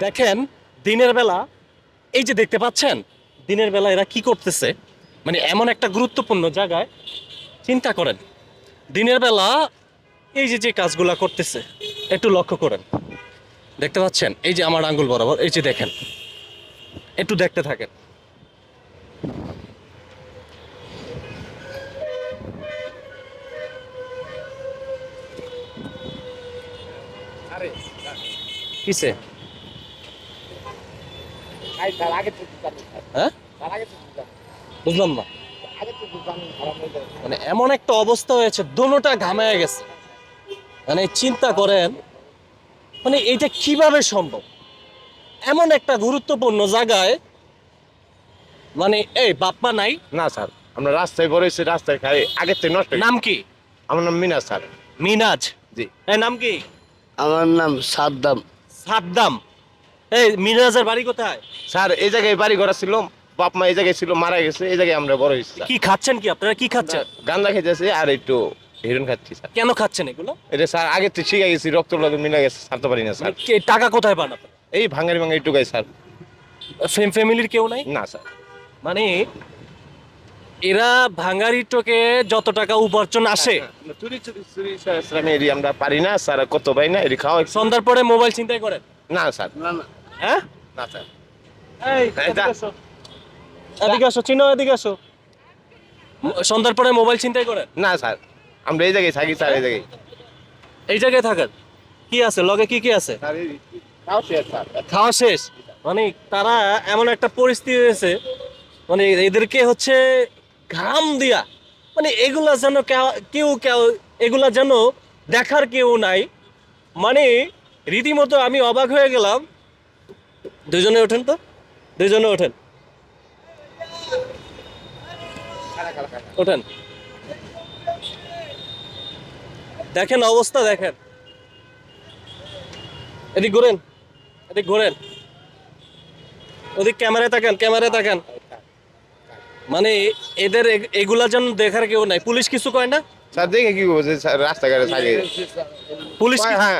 দেখেন, দিনের বেলা, এই যে দেখতে পাচ্ছেন, দিনের বেলা এরা কি করতেছে? মানে এমন একটা গুরুত্বপূর্ণ জায়গায় চিন্তা করেন। দিনের বেলা এই যে যে কাজগুলা করতেছে, একটু লক্ষ্য করেন। দেখতে পাচ্ছেন, এই যে আমার আঙ্গুল বরাবর, এই যে দেখেন, একটু দেখতে থাকেন। কিসে খাই তার আগে তো জানি হ্যাঁ? বুঝলাম না। হয়ে মানে এমন একটা অবস্থা হয়েছে দোনোটা ঘামায় গেছে। মানে চিন্তা করেন মানে এইটা কীভাবে সম্ভব? এমন একটা গুরুত্বপূর্ণ জায়গায় মানে এই বাপ্পা নাই? না স্যার আমরা রাস্তায় বলেছি রাস্তায় খাই আগের থেকে নষ্ট নাম কি? আমার নাম মিনা স্যার। মিনাজ? জি। এই নাম কি? আমার নাম সাদ্দাম। সাদ্দাম। এই মিনাজের বাড়ি কোথায়? স্যার এই জায়গায় বাড়ি ঘর ছিল বাপ মা এই জায়গায় ছিল মারা গেছে এই জায়গায় আমরা বড় হয়েছি কি খাচ্ছেন কি আপনারা? কি খাচ্ছেন? গান্দা খেতেছি আর একটু হিরোইন খাচ্ছি স্যার। কেন খাচ্ছেন এগুলো? এটা স্যার আগে থেকে শিখে গেছি রক্ত লাগে মিলা গেছে ছাড়তে পারি না স্যার। টাকা কোথায় পান আপনারা? এই ভাঙারি ভাঙারি টুকাই স্যার। ফেম ফ্যামিলির কেউ নাই? না স্যার। মানে এরা ভাঙারি টোকে যত টাকা উপার্জন আসে। আমরা চুরি চুরি চুরি স্যার স্যার, আমি এটি আমরা পারি না স্যার কত পাই না এটি খাওয়া সন্ধ্যার পরে মোবাইল চিন্তাই করেন? না স্যার। না না। হ্যাঁ? না স্যার। এই এই এদিকে আসো। চিনো এদিকে আসো। সন্ধ্যার পরে মোবাইল চিন্তাই করেন না স্যার। আমরা এই জায়গায় থাকি স্যার এই জায়গায়। এই জায়গায় থাকেন? কি আছে? লগে কি কি আছে? খাওয়া শেষ? মানে তারা এমন একটা পরিস্থিতি হয়েছে মানে এদেরকে হচ্ছে ঘাম দিয়া মানে এগুলা যেন কেউ- কেউ কেউ এগুলা যেন দেখার কেউ নাই। মানে রীতিমতো আমি অবাক হয়ে গেলাম দুজনে ওঠেন তো? দুজনে ওঠেন। ওঠেন। দেখেন অবস্থা, দেখেন। এদিক ঘোরেন এদিক ঘোরেন। ওদিক ক্যামেরায় তাকান ক্যামেরায় তাকান। মানে এদের এগুলা যেন দেখার কেউ নাই। পুলিশ কিছু কয় না? স্যার দেখে কি বলছে রাস্তাঘাটে থাকে পুলিশ হ্যাঁ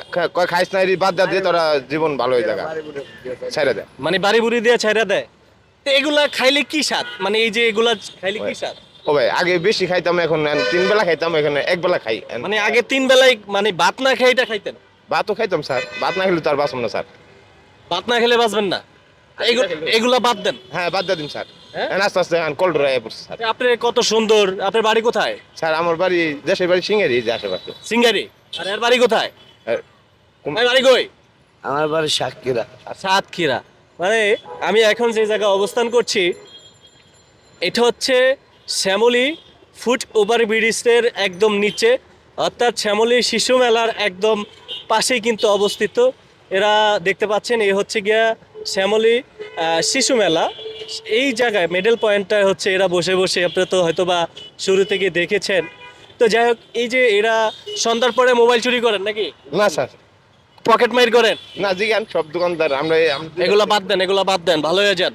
খাইস না বাদ দিয়ে তোরা জীবন ভালো হয়ে যাবে। ছেড়ে দে। মানে বাড়ি বুড়ি দিয়ে ছেড়ে দেয় তো এগুলা খাইলে কি স্বাদ? মানে এই যে এগুলা খাইলে কি স্বাদ? ও ভাই আগে বেশি খাইতাম এখন তিন বেলা খাইতাম এখন এক বেলা খাই মানে আগে তিন বেলায় মানে ভাত না খেয়ে এটা খাইতেন? ভাতও খাইতাম স্যার। ভাত না খেলে তো আর বাঁচব না স্যার। ভাত না খেলে বাঁচবেন না? এগুলা বাদ দেন। হ্যাঁ বাদ দিয়ে দিন স্যার। হ্যাঁ? আস্তে আস্তে এখন কল্ড রায় পড়ছে স্যার। আপনি কত সুন্দর আপনার বাড়ি কোথায়? স্যার আমার বাড়ি দেশের বাড়ি সিঙ্গারি যে আশেপাশে। সিঙ্গারি? আর এর বাড়ি কোথায়? আর বাড়ি কই? আমার বাড়ি সাক্ষীরা সাতক্ষীরা। মানে আমি এখন যে জায়গায় অবস্থান করছি এটা হচ্ছে শ্যামলী ফুট ওভার ব্রিজের একদম নিচে। অর্থাৎ শ্যামলী শিশু মেলার একদম পাশেই কিন্তু অবস্থিত। এরা দেখতে পাচ্ছেন এই হচ্ছে গিয়া শ্যামলী শিশু মেলা। এই জায়গায় মেডেল পয়েন্টটা হচ্ছে এরা বসে বসে আপনারা তো হয়তো বা শুরু থেকে দেখেছেন। তো যাই হোক এই যে এরা সন্ধ্যার পরে মোবাইল চুরি করেন নাকি? না স্যার। পকেট মাইর করেন? না জিগান সব দোকানদার আমরা- এগুলা বাদ দেন এগুলো বাদ দেন ভালো হয়ে যান।